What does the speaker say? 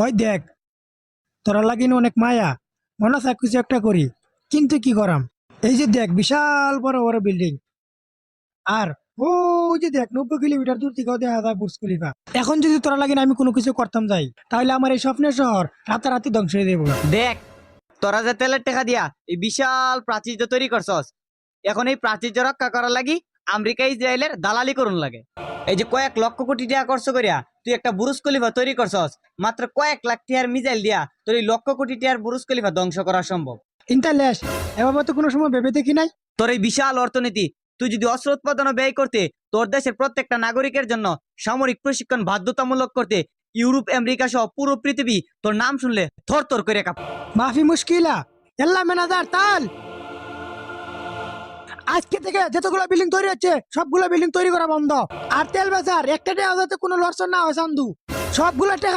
ওই দেখ, তোরা লাগিন অনেক মায়া, মনে থাক কিছু একটা করি, কিন্তু কি করাম? এই যে দেখ, বিশাল বড় বড় বিল্ডিং। আর ওই যে দেখ, নব্বই কিলোমিটার দূর থেকেও দেখা যায় বুর্জ খলিফা। এখন যদি তোরা লাগিন আমি কোনো কিছু করতাম যাই, তাহলে আমার এই স্বপ্নের শহর রাতারাতি ধ্বংস হয়ে দেবো দেখ, তোরা যে তেলের টাকা দিয়া এই বিশাল প্রাচীর্য তৈরি করছস, এখন এই প্রাচীর্য রক্ষা করার লাগি আমেরিকা ইসরায়েলের দালালি করুন লাগে। এই যে কয়েক লক্ষ কোটি টাকা খরচ করিয়া তুই একটা বুরুজ খলিফা তৈরি করছস মাত্র কয়েক লাখ টিয়ার মিজাইল দিয়া তোর এই লক্ষ কোটি টিয়ার বুরুজ খলিফা ধ্বংস করা সম্ভব। ইন্টারলেস এভাবে তো কোনো সময় ভেবে দেখি নাই। তোর এই বিশাল অর্থনীতি তুই যদি অস্ত্র উৎপাদন ব্যয় করতে তোর দেশের প্রত্যেকটা নাগরিকের জন্য সামরিক প্রশিক্ষণ বাধ্যতামূলক করতে ইউরোপ আমেরিকা সহ পুরো পৃথিবী তোর নাম শুনলে থর থর করে কাঁপ মাফি মুশকিলা এল্লা ম্যানেজার তাল। আজকে থেকে যতগুলো বিল্ডিং তৈরি হচ্ছে, সবগুলো বিল্ডিং তৈরি করা বন্ধ। আর তেল বাজার একটা কোনো লসন না হয় চান্দু সবগুলো